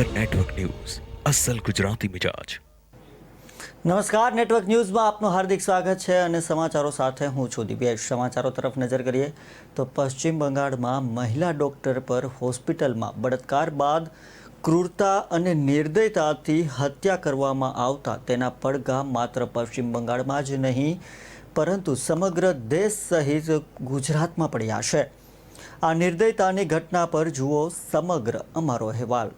સાગર network news અસલ ગુજરાતી મિજાજ નમસ્કાર network ન્યૂઝમાં આપનું હાર્દિક સ્વાગત છે અને સમાચારો સાથે હું છું દિવ્યેશ સમાચારો તરફ નજર કરીએ તો પશ્ચિમ બંગાળમાં મહિલા ડૉક્ટર પર હોસ્પિટલમાં બળાત્કાર બાદ ક્રૂરતા અને નિર્દયતાથી હત્યા કરવામાં આવતા તેના પડઘા માત્ર પશ્ચિમ બંગાળમાં જ નહીં, પરંતુ સમગ્ર દેશ સહિત ગુજરાતમાં પડ્યા છે. આ નિર્દયતાની ઘટના પર જુઓ સમગ્ર અમારો અહેવાલ.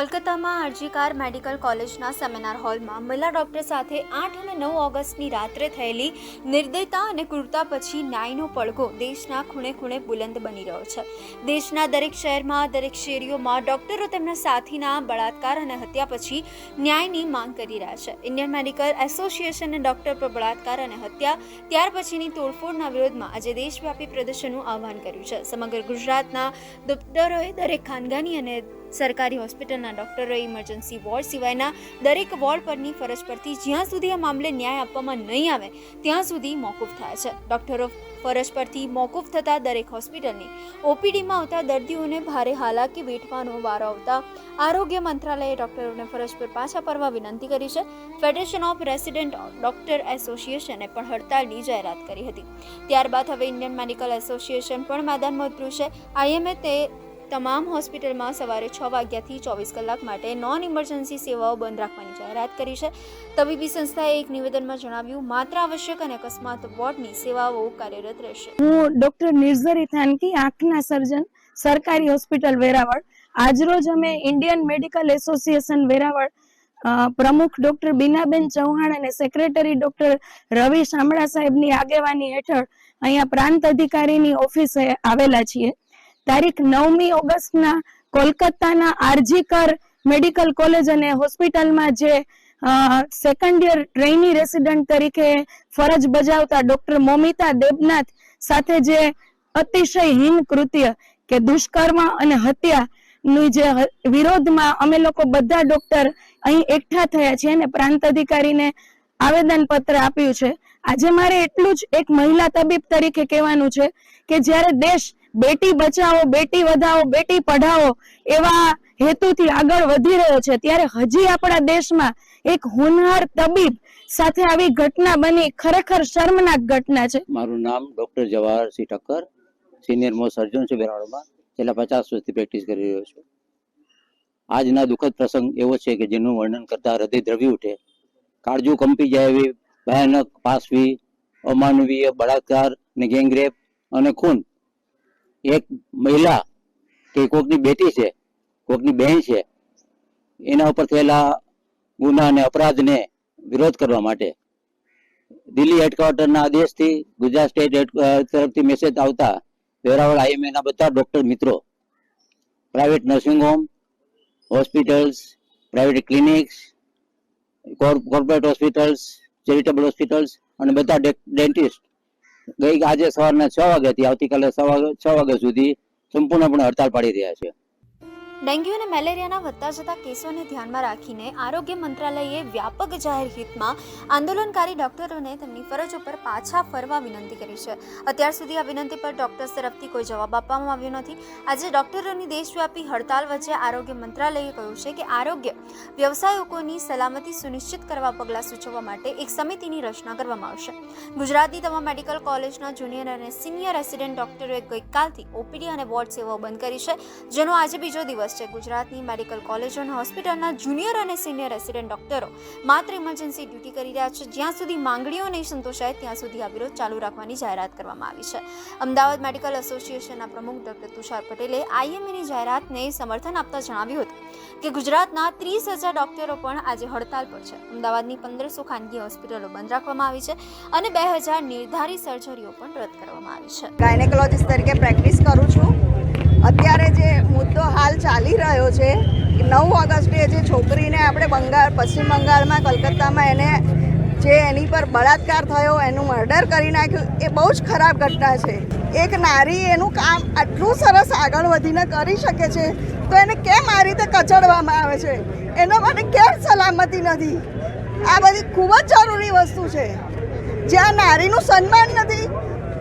કોલકાતામાં આરજીકાર મેડિકલ કોલેજના સેમિનાર હોલમાં મહિલા ડોક્ટર સાથે આઠ અને નવ ઓગસ્ટની રાત્રે થયેલી નિર્દયતા અને ક્રૂરતા પછી ન્યાયનો પડઘો દેશના ખૂણે ખૂણે બુલંદ બની રહ્યો છે. દેશના દરેક શહેરમાં, દરેક શેરીઓમાં ડોક્ટરો તેમના સાથીના બળાત્કાર અને હત્યા પછી ન્યાયની માંગ કરી રહ્યા છે. ઇન્ડિયન મેડિકલ એસોસિએશને ડોક્ટર પર બળાત્કાર અને હત્યા ત્યાર પછીની તોડફોડના વિરોધમાં આજે દેશવ્યાપી પ્રદર્શનનું આહવાન કર્યું છે. સમગ્ર ગુજરાતના ડોક્ટરોએ દરેક ખાનગાની અને સરકારી હોસ્પિટલના ડોક્ટરોએ ઇમરજન્સી વોર્ડ સિવાયના દરેક વોર્ડ પરની ફરજ પરથી જ્યાં સુધી આ મામલે ન્યાય આપવામાં નહીં આવે, ત્યાં સુધી મોકૂફ થયા છે. ડોક્ટરો ફરજ પરથી મોકૂફ થતા દરેક હોસ્પિટલની ઓપીડીમાં આવતા દર્દીઓને ભારે હાલાકી વેઠવાનો વારો આવતા આરોગ્ય મંત્રાલયે ડોક્ટરોને ફરજ પર પાછા ફરવા વિનંતી કરી છે. ફેડરેશન ઓફ રેસિડેન્ટ ડોક્ટર એસોસિએશને પણ હડતાલની જાહેરાત કરી હતી. ત્યારબાદ હવે ઇન્ડિયન મેડિકલ એસોસિએશન પણ મેદાનમાં ઉતર્યું છે. આઈએમએ તે તમામ હોસ્પિટલમાં સવારે છ વાગ્યાથી ચોવીસ કલાક માટે નોન ઇમરજન્સી સેવાઓ બંધ રાખવાની જાહેરાત કરી છે. તબીબી સંસ્થાએ એક નિવેદનમાં જણાવ્યું, માત્ર આવશ્યક અને અકસ્માત વોર્ડની સેવાઓ કાર્યરત રહેશે. હું ડોક્ટર નિર્ઝરી થાનકી, આંખના સર્જન, સરકારી હોસ્પિટલ વેરાવળ. આજરોજ અમે ઇન્ડિયન મેડિકલ એસોસિએશન વેરાવળ પ્રમુખ ડોક્ટર બીનાબેન ચૌહાણ અને સેક્રેટરી ડોક્ટર રવિ શામળા સાહેબની આગેવાની હેઠળ અહીંયા પ્રાંત અધિકારીની ઓફિસે આવેલા છીએ. તારીખ નવમી ઓગસ્ટના કોલકાતાના આરજીકર મેડિકલ કોલેજ અને હોસ્પિટલમાં જે સેકન્ડ યર ટ્રેની રેસિડન્ટ તરીકે ફરજ બજાવતા ડોક્ટર મોમિતા દેબનાથ સાથે જે અતિશય હીન કૃત્ય કે દુષ્કર્મ અને હત્યા નું જે વિરોધમાં અમે લોકો બધા ડોક્ટર અહીં એકઠા થયા છીએ અને પ્રાંત અધિકારીને આવેદન પત્ર આપ્યું છે. આજે મારે એટલું જ એક મહિલા તબીબ તરીકે કહેવાનું છે કે જ્યારે દેશ બેટી બચાવો, બેટી વધાવો, બેટી પઢાવો એવા હેતુથી આગળ વધી રહ્યો છે. ત્યારે હજી આપણા દેશમાં એક હોનહાર તબીબ સાથે આવી ઘટના બની, ખરેખર શર્મનાક ઘટના છે. મારું નામ doctor Jawaharsinh Thakkar, senior most surgeon છું વેરાવળમાં છેલ્લા પચાસ વર્ષથી પ્રેક્ટિસ કરી રહ્યો છું. આજના દુઃખદ પ્રસંગ એવો છે કે જેનું વર્ણન કરતા હૃદય દ્રવી ઉઠે. કાળજુ કંપી જાય એવી ભયાનક પાસવી, અમાનવીય બળાત્કાર ને ગેંગરેપ અને ખૂન. એક મહિલા કે કોકની બેટી છે, કોકની બહેન છે, એના ઉપર થયેલા ગુના અને અપરાધને વિરોધ કરવા માટે દિલ્હી હેડક્વાર્ટરના આદેશથી ગુજરાત સ્ટેટ તરફથી મેસેજ આવતા વેરાવળ આઈએમએના બધા ડોક્ટર મિત્રો private nursing home hospitals private clinics corporate hospitals charitable hospitals અને બધા ડેન્ટિસ્ટ ગઈ આજે સવારના છ વાગ્યાથી આવતીકાલે સવા છ વાગ્યા સુધી સંપૂર્ણપણે હડતાલ પાડી રહ્યા છે. ડેન્ગ્યુ અને મેલેરિયાના વધતા જતા કેસોને ધ્યાનમાં રાખીને આરોગ્ય મંત્રાલયે વ્યાપક જાહેર હિતમાં આંદોલનકારી ડોક્ટરોને તેમની ફરજ ઉપર પાછા ફરવા વિનંતી કરી છે. અત્યાર સુધી આ વિનંતી પર ડોક્ટર્સ તરફથી કોઈ જવાબ આપવામાં આવ્યો નથી. આજે ડોક્ટરોની દેશવ્યાપી હડતાલ વચ્ચે આરોગ્ય મંત્રાલયે કહ્યું છે કે આરોગ્ય વ્યવસાયકોની સલામતી સુનિશ્ચિત કરવા પગલાં સૂચવવા માટે એક સમિતિની રચના કરવામાં આવશે. ગુજરાતની તમામ મેડિકલ કોલેજના જુનિયર અને સિનિયર રેસિડેન્ટ ડોક્ટરોએ ગઈકાલથી ઓપીડી અને વોર્ડ સેવાઓ બંધ કરી છે, જેનો આજે બીજો દિવસ છે ગુજરાતની મેડિકલ કોલેજો અને હોસ્પિટલના જુનિયર અને સિનિયર રેસિડેન્ટ ડોક્ટરો માત્ર ઇમરજન્સી ડ્યુટી કરી રહ્યા છે. જ્યાં સુધી માંગણીઓ નહીં સંતોષાય, ત્યાં સુધી આ વિરોધ ચાલુ રાખવાની જાહેરાત કરવામાં આવી છે. અમદાવાદ મેડિકલ એસોસિએશનના પ્રમુખ ડોક્ટર તુષાર પટેલે આઈએમએની જાહેરાતને સમર્થન આપતા જણાવ્યું હતું કે ગુજરાતના ત્રીસ હજાર ડોક્ટરો પણ આજે હડતાલ પર છે. અમદાવાદની પંદરસો ખાનગી હોસ્પિટલો બંધ રાખવામાં આવી છે અને બે હજાર નિર્ધારિત સર્જરીઓ પણ રદ કરવામાં આવી છે. ગાયનેકોલોજીસ્ટ તરીકે પ્રેક્ટિસ કરું છું. અત્યારે જે મુદ્દો હાલ ચાલી રહ્યો છે નવ ઓગસ્ટે જે છોકરીને આપણે બંગાળ, પશ્ચિમ બંગાળમાં, કલકત્તામાં એને જે એની પર બળાત્કાર થયો, એનું મર્ડર કરી નાખ્યું, એ બહુ જ ખરાબ ઘટના છે. એક નારી એનું કામ આટલું સરસ આગળ વધીને કરી શકે છે, તો એને કેમ આ રીતે કચડવામાં આવે છે? એના માટે કેમ સલામતી નથી? આ બધી ખૂબ જ જરૂરી વસ્તુ છે. જ્યાં નારીનું સન્માન નથી,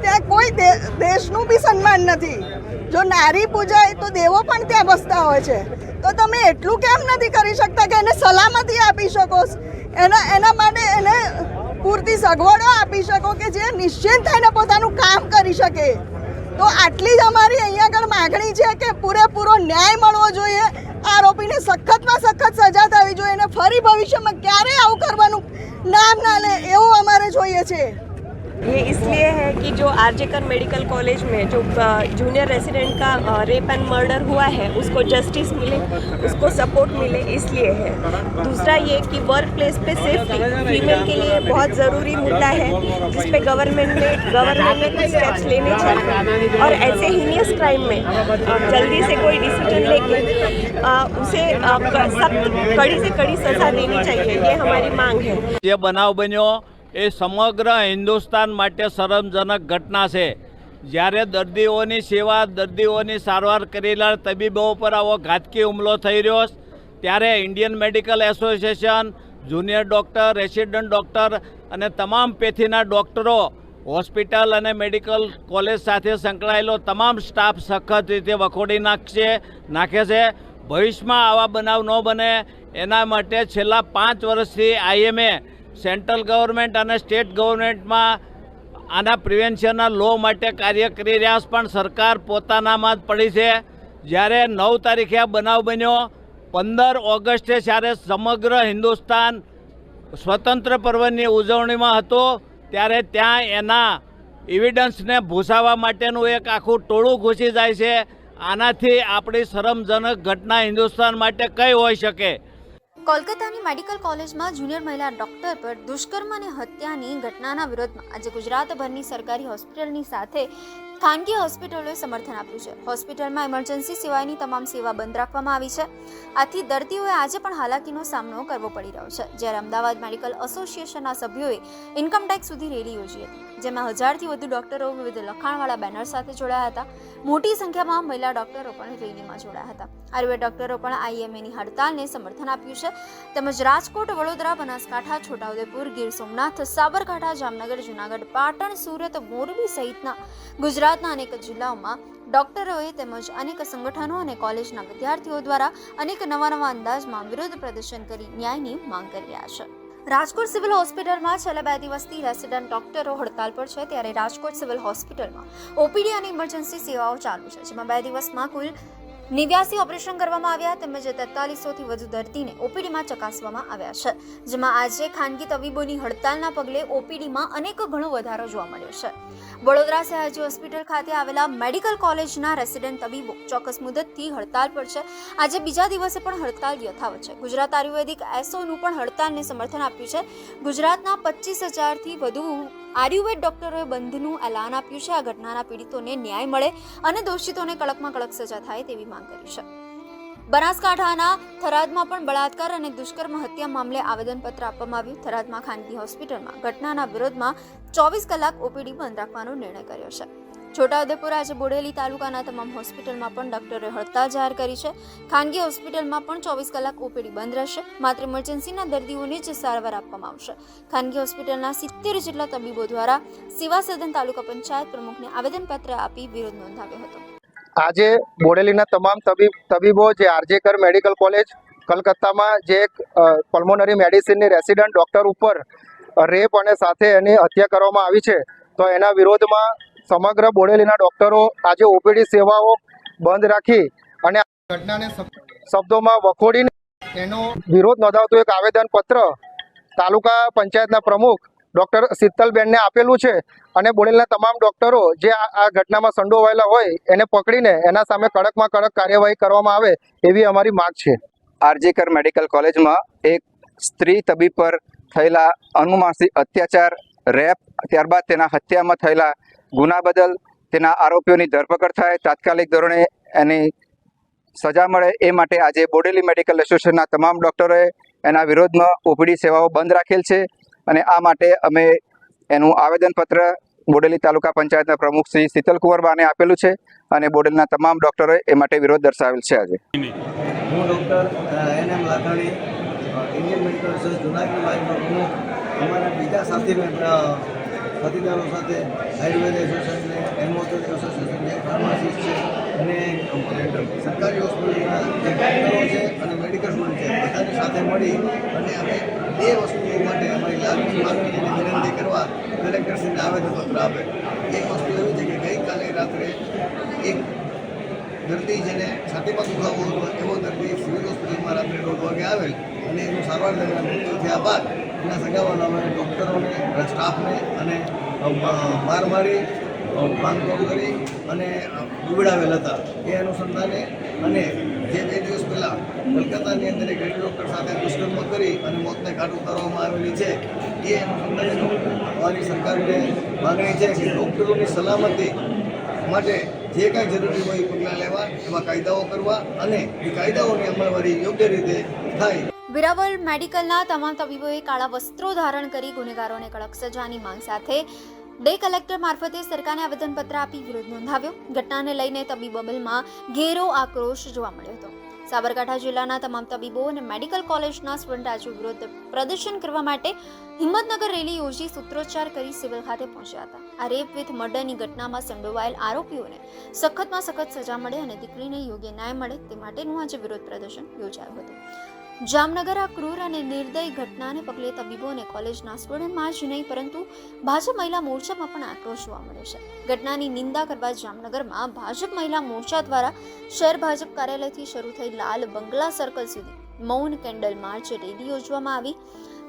ત્યાં કોઈ દેશનું બી સન્માન નથી. જો નારી પૂજાય તો દેવો પણ ત્યાં બસતા હોય છે. તો તમે એટલું કેમ નથી કરી શકતા કે એને સલામતી આપી શકો? એના એના માટે એને પૂરતી સગવડો આપી શકો કે જે નિશ્ચિંત થઈને પોતાનું કામ કરી શકે? તો આટલી જ અમારી અહીંયા આગળ માગણી છે કે પૂરેપૂરો ન્યાય મળવો જોઈએ. આરોપીને સખતમાં સખત સજા થવી જોઈએ અને ફરી ભવિષ્યમાં ક્યારેય આવું કરવાનું નામ ના લે એવું અમારે જોઈએ છે. ये इसलिए है कि जो आर जेकर मेडिकल कॉलेज में जो जूनियर रेसिडेंट का रेप एंड मर्डर हुआ है, उसको जस्टिस मिले, उसको सपोर्ट मिले, इसलिए है। दूसरा ये कि वर्क प्लेस पे सेफ्टी फीमेल के लिए बहुत ज़रूरी मुद्दा है, जिसपे गवर्नमेंट ने गवर्नमेंट ने कुछ स्टेप्स लेने चाहिए। और ऐसे हीनियस क्राइम में जल्दी से कोई डिसीज़न लेके उसे सख्त, कड़ी से कड़ी सजा देनी चाहिए, ये हमारी मांग है। ये बनाव बनो એ સમગ્ર હિન્દુસ્તાન માટે શરમજનક ઘટના છે. જ્યારે દર્દીઓની સેવા, દર્દીઓની સારવાર કરેલા તબીબો પર આવો ઘાતકી હુમલો થઈ રહ્યો ત્યારે Indian medical association, junior doctor, resident doctor અને તમામ પેથીના ડૉક્ટરો, હોસ્પિટલ અને મેડિકલ કોલેજ સાથે સંકળાયેલો તમામ સ્ટાફ સખત રીતે વખોડી નાખશે, નાખે છે. ભવિષ્યમાં આવા બનાવ ન બને. એના માટે છેલ્લા પાંચ વર્ષથી આઈએમએ સેન્ટ્રલ ગવર્મેન્ટ અને સ્ટેટ ગવર્મેન્ટમાં આના પ્રિવેન્શનના લો માટે કાર્ય કરી રહ્યા પણ સરકાર પોતાનામાં જ પડી છે. જ્યારે નવ તારીખે આ બનાવ બન્યો, પંદર ઓગસ્ટે જ્યારે સમગ્ર હિન્દુસ્તાન સ્વતંત્ર પર્વની ઉજવણીમાં હતો, ત્યારે ત્યાં એના એવિડન્સને ભૂસાવા માટેનું એક આખું ટોળું ઘૂસી જાય છે. આનાથી આપણી શરમજનક ઘટના હિન્દુસ્તાન માટે કઈ હોઈ શકે? કોલકાતાની મેડિકલ કોલેજમાં જુનિયર મહિલા ડોક્ટર પર દુષ્કર્મ અને હત્યાની ઘટનાના વિરોધમાં આજે ગુજરાતભરની સરકારી હોસ્પિટલની સાથે ખાનગી હોસ્પિટલોએ સમર્થન આપ્યું છે. હોસ્પિટલમાં ઇમરજન્સી સિવાયની તમામ સેવા બંધ રાખવામાં આવી છે. આથી દર્દીઓએ આજે પણ હાલાકીનો સામનો કરવો પડી રહ્યો છે. જ્યારે અમદાવાદ મેડિકલ એસોસિએશનના સભ્યોએ ઇન્કમટેક્સ સુધી રેલી યોજી હતી, જેમાં હજારથી વધુ ડોક્ટરો વિવિધ લખાણવાળા બેનર સાથે જોડાયા હતા. મોટી સંખ્યામાં મહિલા ડોક્ટરો પણ રેલીમાં જોડાયા હતા. આયુર્વેદ ડોક્ટરો પણ આઈએમએની હડતાલને સમર્થન આપ્યું છે. તેમજ રાજકોટ, વડોદરા, બનાસકાંઠા, છોટાઉદેપુર, ગીર સોમનાથ, સાબરકાંઠા, જામનગર, જુનાગઢ, પાટણ, સુરત, મોરબી સહિતના ગુજરાતના અનેક જિલ્લાઓમાં ડોક્ટરોએ તેમજ અનેક સંગઠનો અને કોલેજના વિદ્યાર્થીઓ દ્વારા અનેક નવા નવા અંદાજમાં વિરોધ પ્રદર્શન કરી ન્યાયની માંગ કરી રહ્યા છે. રાજકોટ સિવિલ હોસ્પિટલમાં છેલ્લા બે દિવસથી રેસિડન્ટ ડોક્ટરો હડતાલ પર છે ત્યારે રાજકોટ સિવિલ હોસ્પિટલમાં ઓપીડી અને ઇમરજન્સી સેવાઓ ચાલુ છે, જેમાં બે દિવસમાં કુલ નેવ્યાસી ઓપરેશન કરવામાં આવ્યા તેમજ તેતાલીસોથી વધુ દર્દીને ઓપીડીમાં ચકાસવામાં આવ્યા છે, જેમાં આજે ખાનગી તબીબોની હડતાલના પગલે ઓપીડીમાં અનેક ઘણો વધારો જોવા મળ્યો છે. વડોદરા સયાજી હોસ્પિટલ ખાતે આવેલા મેડિકલ કોલેજના રેસિડેન્ટ તબીબો ચોક્કસ મુદતથી હડતાલ પર છે. આજે બીજા દિવસે પણ હડતાલ યથાવત છે. ગુજરાત આયુર્વેદિક એસોનું પણ હડતાલને સમર્થન આપ્યું છે. ગુજરાતના પચીસ હજારથી વધુ આયુર્વેદ ડોક્ટરોએ બંધનું એલાન આપ્યું છે. આ ઘટનાના પીડિતોને ન્યાય મળે અને દોષિતોને કડકમાં કડક સજા થાય તેવી માંગ કરી છે. બનાસકાંઠાના થરાદમાં પણ બળાત્કાર અને દુષ્કર્મ હત્યા મામલે આવેદનપત્ર આપવામાં આવ્યું. થરાદમાં ખાનગી હોસ્પિટલમાં ઘટનાના વિરોધમાં ચોવીસ કલાક ઓપીડી બંધ રાખવાનો નિર્ણય કર્યો છે. છોટાઉદેપુર આજે બોડેલી તાલુકાના તમામ હોસ્પિટલમાં પણ ડોક્ટરે હડતાળ જાહેર કરી છે. ખાનગી હોસ્પિટલમાં પણ ચોવીસ કલાક ઓપીડી બંધ રહેશે. માત્ર ઇમરજન્સીના દર્દીઓને જ સારવાર આપવામાં આવશે. ખાનગી હોસ્પિટલના સિત્તેર જેટલા તબીબો દ્વારા સેવા સદન તાલુકા પંચાયત પ્રમુખને આવેદનપત્ર આપી વિરોધ નોંધાવ્યો હતો. આજે બોડેલીના તમામ તબીબ, તબીબો જે આરજેકર મેડિકલ કોલેજ, કલકત્તામાં જે એક પલ્મોનરી મેડિસિનની રેસિડન્ટ ડૉક્ટર ઉપર રેપ અને સાથે એની હત્યા કરવામાં આવી છે, તો એના વિરોધમાં સમગ્ર બોડેલીના ડૉક્ટરો આજે ઓપીડી સેવાઓ બંધ રાખી અને ઘટનાને શબ્દોમાં વખોડીને એનો વિરોધ નોંધાવતું એક આવેદનપત્ર તાલુકા પંચાયતના પ્રમુખ ડૉક્ટર શીતલબેનને આપેલું છે અને બોડેલના તમામ ડૉક્ટરો જે આ ઘટનામાં સંડોવાયેલા હોય એને પકડીને એના સામે કડકમાં કડક કાર્યવાહી કરવામાં આવે એવી અમારી માંગ છે. આરજીકર મેડિકલ કોલેજમાં એક સ્ત્રી તબીબ પર થયેલા અનુમાસિક અત્યાચાર, રેપ, ત્યારબાદ તેના હત્યામાં થયેલા ગુના બદલ તેના આરોપીઓની ધરપકડ થાય, તાત્કાલિક ધોરણે એની સજા મળે એ માટે આજે બોડેલી મેડિકલ એસોસિએશનના તમામ ડૉક્ટરોએ એના વિરોધમાં ઓપીડી સેવાઓ બંધ રાખેલ છે. અને આ માટે અમે એનું આવેદનપત્ર બોડેલી તાલુકા પંચાયતના પ્રમુખ શ્રી શીતલકુંવરબાને આપેલું છે અને બોડેલીના તમામ ડૉક્ટરોએ એ માટે વિરોધ દર્શાવેલ છે આજે. હું doctor N M Lakhani Indian medical association Junagadh લાઈનનો પ્રમુખ, અમારા બીજા સાથી સાથીદારો સાથે આયુર્વેદ એસોસિએશન છે એમોપેથી એસોસિએશન છે ફાર્માસિસ્ટ છે, અને સરકારી હોસ્પિટલના છે અને મેડિકલ સ્ટુડન્ટ છે સાથે મળી અને અમે બે વસ્તુઓ માટે અમારી લાગણી માગણી અને વિનંતી કરવા કલેક્ટરશ્રીને આવેદનપત્ર આપે. એક વસ્તુ એવી છે કે ગઈકાલે રાત્રે એક દર્દી જેને છાતીમાં દુખાવો હતો, એવો દર્દી સિવિલ હોસ્પિટલમાં રાત્રે દોઢ વાગે આવેલ અને એનું સારવાર દરમિયાન મૃત્યુ થયા બાદ એના સગાવાલાઓએ ડૉક્ટરોને સ્ટાફને અને માર મારી ભાંગતોડ કરી અને બીવડાવેલ હતા. એ અનુસંધાને અને જે બે દિવસ પહેલાં કોલકાતાની અંદર એક ડૉક્ટર સાથે દુષ્કર્મ કરી અને મોતને ઘાટ ઉતારવામાં આવેલી છે, એ અમારી સરકારને માગણી છે કે ડૉક્ટરોની સલામતી માટે જે કાંઈ જરૂરી હોય એ પગલાં લેવા એવા કાયદાઓ કરવા અને એ કાયદાઓની અમલવારી યોગ્ય રીતે થાય. વેરાવળ મેડિકલના તમામ તબીબોએ કાળા વસ્ત્રો ધારણ કરી ગુનેગારોને કડક સજાની માંગ સાથે ડે કલેક્ટર મારફતે સરકારને આવેદનપત્ર આપી વિરોધ નોંધાવ્યો. ઘટનાને લઈને તબીબ બબલમાં ઘેરો આક્રોશ જોવા મળ્યો હતો. સાબરકાંઠા જિલ્લાના તમામ તબીબો અને મેડિકલ કોલેજના સ્ટુડન્ટ આજે વિરોધ પ્રદર્શન કરવા માટે હિંમતનગર રેલી યોજી સૂત્રોચ્ચાર કરી સિવિલ ખાતે પહોંચ્યા હતા. આ રેપ વિથ મર્ડરની ઘટનામાં સંડોવાયેલ આરોપીઓને સખતમાં સખત સજા મળે અને દીકરીને યોગ્ય ન્યાય મળે તે માટેનું આજે વિરોધ પ્રદર્શન યોજાયું હતું. જામનગર આ ક્રૂર અને નિર્દય ઘટનાને પગલે તબીબો અને કોલેજના સ્ટુડન્ટમાં જ નહીં, પરંતુ ભાજપ મહિલા મોરચામાં પણ આક્રોશ જોવા મળ્યો છે. ઘટનાની નિંદા કરવા જામનગરમાં ભાજપ મહિલા મોરચા દ્વારા શહેર ભાજપ કાર્યાલયથી શરૂ થઈ લાલ બંગલા સર્કલ સુધી મૌન કેન્ડલ માર્ચ રેલી યોજવામાં આવી.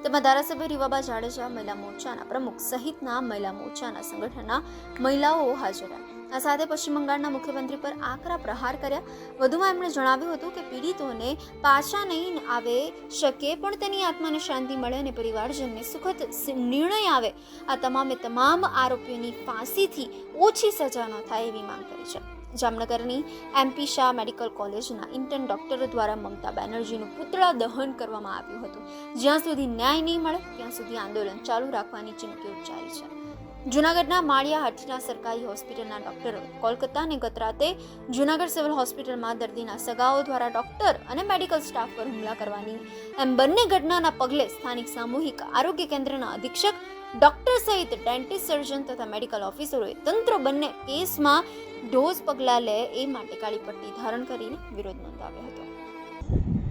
તેમાં ધારાસભ્ય રીવાબા જાડેજા મહિલા મોરચાના પ્રમુખ સહિતના મહિલા મોરચાના સંગઠનના મહિલાઓ હાજર રહ્યા. આ સાથે પશ્ચિમ બંગાળના મુખ્યમંત્રી પર આકરા પ્રહાર કર્યા. વધુમાં એમણે જણાવ્યું હતું કે પીડિતોને પાછા નહીં આવે શકે, પણ તેની આત્માને શાંતિ મળે અને પરિવારજનને સુખદ નિર્ણય આવે. આ તમામે તમામ આરોપીઓની ફાંસીથી ઓછી સજા ન થાય એવી માંગ કરી છે. જામનગરની એમપી શાહ મેડિકલ કોલેજના ઇન્ટર્ન ડોક્ટરો દ્વારા મમતા બેનર્જીનું પુતળા દહન કરવામાં આવ્યું હતું. જ્યાં સુધી ન્યાય નહીં મળે, ત્યાં સુધી આંદોલન ચાલુ રાખવાની ચીમકી ઉચ્ચારી છે. જૂનાગઢના માળિયા હાટીના સરકારી હોસ્પિટલના ડોક્ટરો કોલકાતા અને ગત રાતે જૂનાગઢ સિવિલ હોસ્પિટલમાં દર્દીના સગાઓ દ્વારા ડોક્ટર અને મેડિકલ સ્ટાફ પર હુમલા કરવાની. એમ બંને ઘટનાના પગલે સ્થાનિક સામૂહિક આરોગ્ય કેન્દ્રના અધિક્ષક, ડોક્ટર સહિત ડેન્ટિસ્ટ સર્જન તથા મેડિકલ ઓફિસરોએ તંત્ર બંને કેસમાં ઢોસ પગલાં લે એ માટે કાળી પટ્ટી ધારણ કરીને વિરોધ નોંધાવ્યો હતો.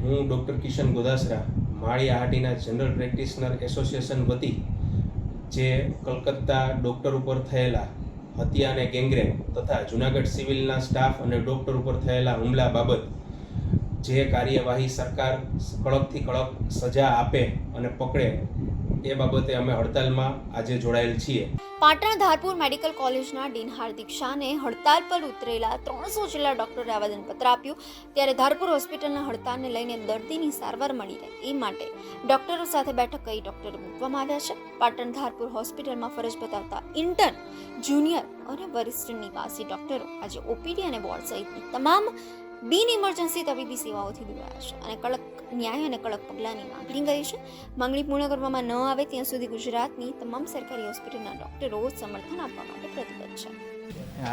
હું doctor Kishan Godasara, Maliya Hatina general practitioner association વતી જે કલકત્તા ડૉક્ટર ઉપર થયેલા હત્યા અને ગેંગરેપ તથા જુનાગઢ સિવિલના સ્ટાફ અને ડૉક્ટર ઉપર થયેલા હુમલા બાબત જે કાર્યવાહી સરકાર કડકથી કડક સજા આપે અને પકડે એ બાબતે અમે હડતાલમાં આજે જોડાયેલ છીએ. પાટણ ધારપુર મેડિકલ કોલેજના ડીન હાર્દિક શાહને હડતાલ પર ઉતરેલા ત્રણસો જેટલા ડોક્ટરે આવેદનપત્ર આપ્યું. ત્યારે ધારપુર હોસ્પિટલના હડતાલને લઈને દર્દીની સારવાર મળી રહે એ માટે ડોક્ટરો સાથે બેઠક કરી ડોક્ટરો મૂકવામાં આવ્યા છે. પાટણ ધારપુર હોસ્પિટલમાં ફરજ બતાવતા ઇન્ટર્ન, જુનિયર અને વરિષ્ઠ નિવાસી ડોક્ટરો આજે ઓપીડી અને વોર્ડ સહિતની તમામ બિન ઇમરજન્સી તબીબી સેવાઓથી દૂર છે અને કડક ન્યાય અને કડક પગલાંની માંગણી કરી છે. માંગણી પૂર્ણ કરવામાં ન આવે ત્યાં સુધી ગુજરાતની તમામ સરકારી હોસ્પિટલના ડોક્ટરો સમર્થન આપવા માટે પ્રતિબદ્ધ છે.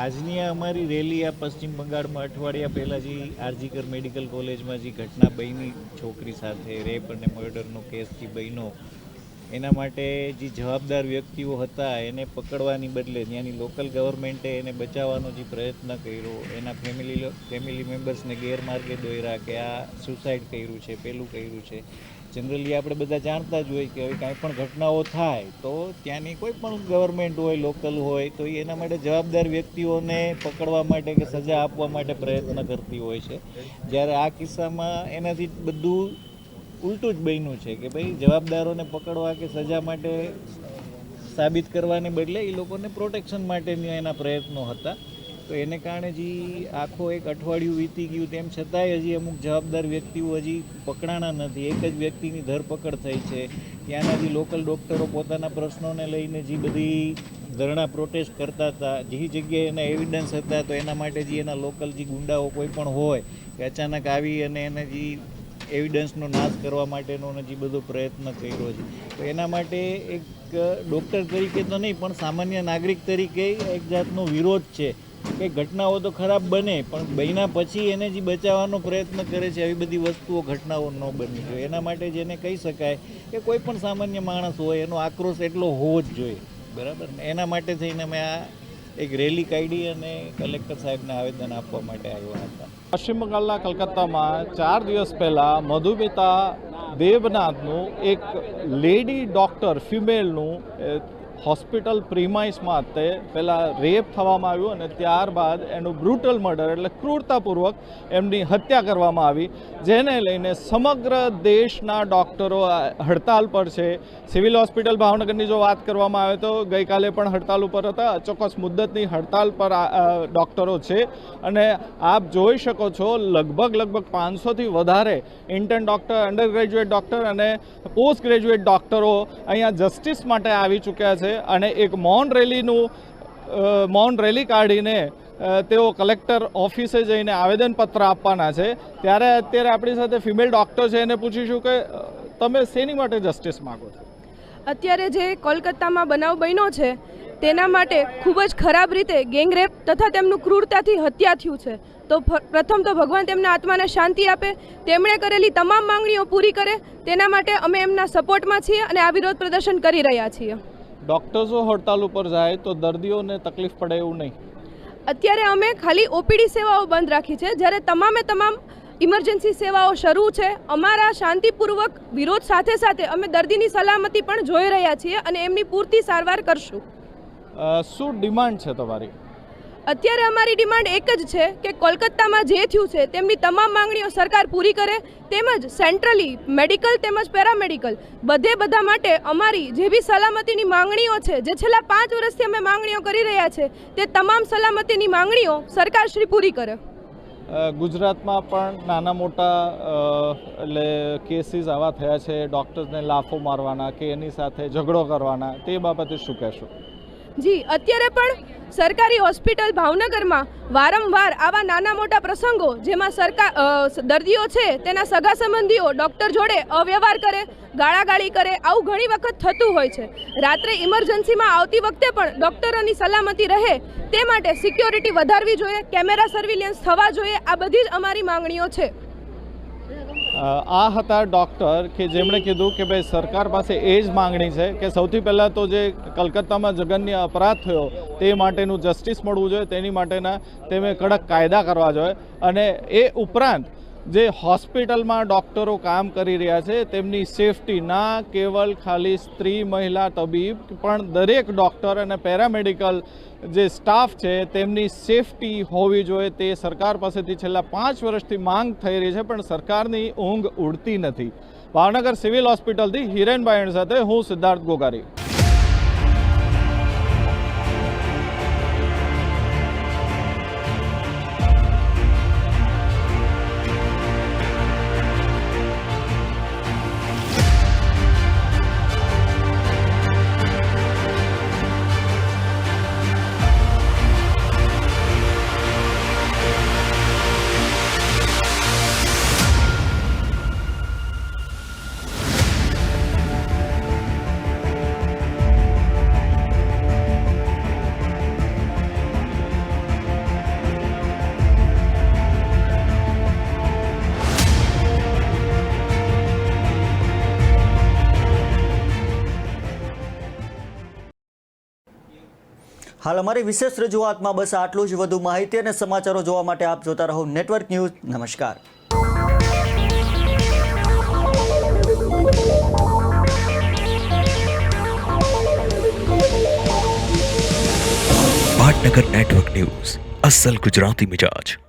આજની અમારી રેલી આ પશ્ચિમ બંગાળમાં અઠવાડિયા પહેલાં જે આરજીકર મેડિકલ કોલેજમાં જે ઘટના બની, છોકરી સાથે રેપ અને મર્ડરનો કેસ જે બન્યો એના માટે જે જવાબદાર વ્યક્તિઓ હતા, એને પકડવાની બદલે ત્યાંની લોકલ ગવર્મેન્ટે એને બચાવવાનો જે પ્રયત્ન કર્યો, એના ફેમિલી ફેમિલી મેમ્બર્સને ગેરમાર્ગે દોર્યા કે આ સુસાઇડ કર્યું છે, પેલું કર્યું છે. જનરલી આપણે બધા જાણતા જ હોય કે હવે કાંઈ પણ ઘટનાઓ થાય, તો ત્યાંની કોઈ પણ ગવર્મેન્ટ હોય લોકલ હોય, તો એના માટે જવાબદાર વ્યક્તિઓને પકડવા માટે કે સજા આપવા માટે પ્રયત્ન કરતી હોય છે. જ્યારે આ કિસ્સામાં એનાથી બધું ઉલટું જ બન્યું છે કે ભાઈ જવાબદારોને પકડવા કે સજા માટે સાબિત કરવાને બદલે એ લોકોને પ્રોટેક્શન માટેની એના પ્રયત્નો હતા. તો એને કારણે જે આખો એક અઠવાડિયું વીતી ગયું. તેમ છતાંય હજી અમુક જવાબદાર વ્યક્તિઓ હજી પકડાણા નથી. એક જ વ્યક્તિની ધરપકડ થઈ છે. ત્યાંના જે લોકલ ડૉક્ટરો પોતાના પ્રશ્નોને લઈને જે બધી ધરણા પ્રોટેસ્ટ કરતા હતા, જે જગ્યાએ એના એવિડન્સ હતા, તો એના માટે જે એના લોકલ જે ગુંડાઓ કોઈ પણ હોય, કે અચાનક આવી અને એને જે એવિડન્સનો નાશ કરવા માટેનો જે બધો પ્રયત્ન કર્યો છે. તો એના માટે એક ડૉક્ટર તરીકે તો નહીં, પણ સામાન્ય નાગરિક તરીકે એક જાતનો વિરોધ છે કે ઘટનાઓ તો ખરાબ બને, પણ બન્યા પછી એને જે બચાવવાનો પ્રયત્ન કરે છે, આવી બધી વસ્તુઓ ઘટનાઓ ન બનવી જોઈએ એના માટે જેને કહી શકાય કે કોઈ પણ સામાન્ય માણસ હોય, એનો આક્રોશ એટલો હોવો જ જોઈએ. બરાબર? ને એના માટે થઈને અમે આ એક રેલી કાઢી અને કલેક્ટર સાહેબને આવેદન આપવા માટે આવ્યા હતા. પશ્ચિમ બંગાળના કલકત્તામાં ચાર દિવસ પહેલાં મધુમિતા દેવનાથનું એક લેડી ડૉક્ટર ફિમેલનું હોસ્પિટલ પ્રિમાઇસમાં તે પહેલાં રેપ થવામાં આવ્યું અને ત્યારબાદ એનું બ્રુટલ મર્ડર એટલે ક્રૂરતાપૂર્વક એમની હત્યા કરવામાં આવી. જેને લઈને સમગ્ર દેશના ડૉક્ટરો હડતાલ પર છે. સિવિલ હોસ્પિટલ ભાવનગરની જો વાત કરવામાં આવે તો ગઈકાલે પણ હડતાલ ઉપર હતા. ચોક્કસ મુદ્દતની હડતાલ પર ડૉક્ટરો છે. અને આપ જોઈ શકો છો, લગભગ લગભગ પાંચસોથી વધારે intern doctor under graduate doctor અને પોસ્ટ ગ્રેજ્યુએટ ડૉક્ટરો અહીંયા જસ્ટિસ માટે આવી ચૂક્યા છે. અને એક મૌન રેલીનું મૌન રેલી કાઢીને તેઓ કલેક્ટર ઓફિસે જઈને આવેદનપત્ર આપવાના છે. ત્યારે અત્યારે આપણી સાથે ફિમેલ ડૉક્ટર છે એને પૂછીશું કે તમે શેની માટે જસ્ટિસ માગો છો? અત્યારે જે કોલકાતામાં બનાવ બન્યો છે તેના માટે ખૂબ જ ખરાબ રીતે ગેંગરેપ તથા તેમનું ક્રૂરતાથી હત્યા થયું છે. તો પ્રથમ તો ભગવાન તેમના આત્માને શાંતિ આપે તેમણે કરેલી તમામ માંગણીઓ પૂરી કરે તેના માટે અમે એમના સપોર્ટમાં છીએ અને આ વિરોધ પ્રદર્શન કરી રહ્યા છીએ. ડૉક્ટર્સો હડતાલ ઉપર જાય તો દર્દીઓને તકલીફ પડે એવું નહીં. અત્યારે અમે ખાલી ઓપીડી સેવાઓ બંધ રાખી છે. જ્યારે તમામે તમામ ઇમરજન્સી સેવાઓ શરૂ છે, અમારા શાંતિપૂર્વક વિરોધ સાથે સાથે અમે દર્દીની સલામતી પણ જોઈ રહ્યા છીએ અને એમની પૂરતી સારવાર કરશું. શું ડિમાન્ડ છે તમારી? અત્યારે અમારી ડિમાન્ડ એક જ છે કે કોલકાતામાં જે થયું છે, તેમની તમામ માંગણીઓ સરકાર પૂરી કરે, તેમજ સેન્ટ્રલી મેડિકલ તેમજ પેરામેડિકલ, બધે બધા માટે અમારી જે બી સલામતીની માંગણીઓ છે, જે છેલ્લા પાંચ વર્ષથી અમે માંગણીઓ કરી રહ્યા છે, તે તમામ સલામતીની માંગણીઓ સરકારશ્રી પૂરી કરે. ગુજરાતમાં પણ નાના મોટા એટલે કેસીસ આવા થયા છે, ડૉક્ટર્સને લાફો મારવાના કે એની સાથે ઝઘડો કરવાના, તે બાબતે શું કહેશો? જી, અત્યારે પણ સરકારી હોસ્પિટલ ભાવનગરમાં વારંવાર આવા નાના મોટા પ્રસંગો જેમાં સરકાર દર્દીઓ છે, તેના સગા સંબંધીઓ, ડૉક્ટર જોડે અવ્યવહાર કરે, ગાળાગાળી કરે, આવું ઘણી વખત થતું હોય છે. રાત્રે ઇમરજન્સીમાં આવતી વખતે પણ ડૉક્ટરોની સલામતી રહે, તે માટે સિક્યોરિટી વધારવી જોઈએ, કેમેરા સર્વિલિયન્સ થવા જોઈએ, આ બધી જ અમારી માંગણીઓ છે. આ હતા ડૉક્ટર કે જેમણે કીધું કે ભાઈ સરકાર પાસે એ જ માંગણી છે કે સૌથી પહેલાં તો જે કલકત્તામાં જગન્ય અપરાધ થયો તે માટેનું જસ્ટિસ મળવું જોઈએ, તેની માટેના તેમે કડક કાયદા કરવા જોઈએ. અને એ ઉપરાંત જે હોસ્પિટલમાં ડૉક્ટરો કામ કરી રહ્યા છે, તેમની સેફટી ના કેવલ ખાલી સ્ત્રી, મહિલા, તબીબ, પણ દરેક ડૉક્ટર અને પેરામેડિકલ જે સ્ટાફ છે, તેમની સેફટી હોવી જોઈએ. તે સરકાર પાસેથી છેલ્લા પાંચ વર્ષથી માંગ થઈ રહી છે, પણ સરકારની ઊંઘ ઉડતી નથી. ભાવનગર સિવિલ હોસ્પિટલથી હિરેન બાયણ સાથે હું સિદ્ધાર્થ ગોગારી. હાલ અમારી વિશેષ રજૂઆતમાં બસ આટલું જ. વધુ માહિતી અને સમાચારો જોવા માટે આપ જોતા રહો નેટવર્ક ન્યૂઝ. નમસ્કાર. પાટનગર નેટવર્ક ન્યૂઝ. અસલ ગુજરાતી મિજાજ.